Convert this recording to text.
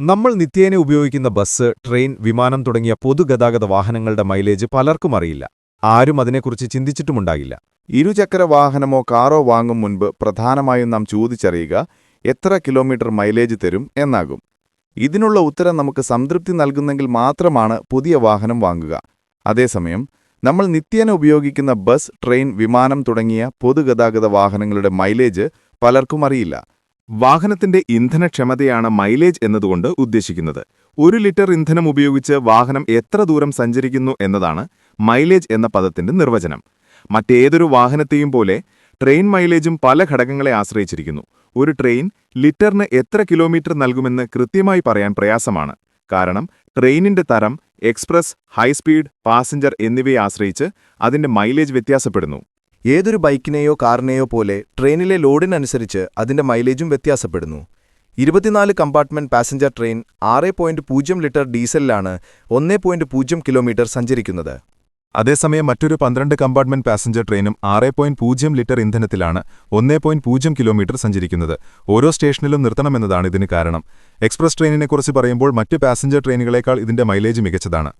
നമ്മൾ നിത്യേന ഉപയോഗിക്കുന്ന ബസ് ട്രെയിൻ വിമാനം തുടങ്ങിയ പൊതുഗതാഗത വാഹനങ്ങളുടെ മൈലേജ് പലർക്കും അറിയില്ല. ആരും അതിനെക്കുറിച്ച് ചിന്തിച്ചിട്ടുമുണ്ടാകില്ല. ഇരുചക്ര വാഹനമോ കാറോ വാങ്ങും മുൻപ് പ്രധാനമായും നാം ചോദിച്ചറിയുക എത്ര കിലോമീറ്റർ മൈലേജ് തരും എന്നാകും. ഇതിനുള്ള ഉത്തരം നമുക്ക് സംതൃപ്തി നൽകുന്നെങ്കിൽ മാത്രമാണ് പുതിയ വാഹനം വാങ്ങുക. അതേസമയം നമ്മൾ നിത്യേന ഉപയോഗിക്കുന്ന ബസ് ട്രെയിൻ വിമാനം തുടങ്ങിയ പൊതുഗതാഗത വാഹനങ്ങളുടെ മൈലേജ് പലർക്കും അറിയില്ല. വാഹനത്തിന്റെ ഇന്ധനക്ഷമതയാണ് മൈലേജ് എന്നതുകൊണ്ട് ഉദ്ദേശിക്കുന്നത്. ഒരു ലിറ്റർ ഇന്ധനം ഉപയോഗിച്ച് വാഹനം എത്ര ദൂരം സഞ്ചരിക്കുന്നു എന്നതാണ് മൈലേജ് എന്ന പദത്തിന്റെ നിർവചനം. മറ്റേതൊരു വാഹനത്തെയും പോലെ ട്രെയിൻ മൈലേജും പല ഘടകങ്ങളെ ആശ്രയിച്ചിരിക്കുന്നു. ഒരു ട്രെയിൻ ലിറ്ററിന് എത്ര കിലോമീറ്റർ നൽകുമെന്ന് കൃത്യമായി പറയാൻ പ്രയാസമാണ്. കാരണം ട്രെയിനിന്റെ തരം എക്സ്പ്രസ് ഹൈസ്പീഡ് പാസഞ്ചർ എന്നിവയെ ആശ്രയിച്ച് അതിന്റെ മൈലേജ് വ്യത്യാസപ്പെടുന്നു. ഏതൊരു ബൈക്കിനെയോ കാറിനെയോ പോലെ ട്രെയിനിലെ ലോഡിനനുസരിച്ച് അതിന്റെ മൈലേജും വ്യത്യാസപ്പെടുന്നു. ഇരുപത്തിനാല് കമ്പാർട്ട്മെന്റ് പാസഞ്ചർ ട്രെയിൻ ആറ് പോയിന്റ് പൂജ്യം ലിറ്റർ ഡീസലിലാണ് ഒന്നേ പോയിന്റ് പൂജ്യം കിലോമീറ്റർ സഞ്ചരിക്കുന്നത്. അതേസമയം മറ്റൊരു പന്ത്രണ്ട് കമ്പാർട്ട്മെന്റ് പാസഞ്ചർ ട്രെയിനും ആറ് പോയിന്റ് പൂജ്യം ലിറ്റർ ഇന്ധനത്തിലാണ് ഒന്നേ പോയിന്റ് പൂജ്യം കിലോമീറ്റർ സഞ്ചരിക്കുന്നത്. ഓരോ സ്റ്റേഷനിലും നിർത്തണമെന്നതാണ് ഇതിന് കാരണം. എക്സ്പ്രസ് ട്രെയിനിനെക്കുറിച്ച് പറയുമ്പോൾ മറ്റ് പാസഞ്ചർ ട്രെയിനുകളേക്കാൾ ഇതിന്റെ മൈലേജ് മികച്ചതാണ്.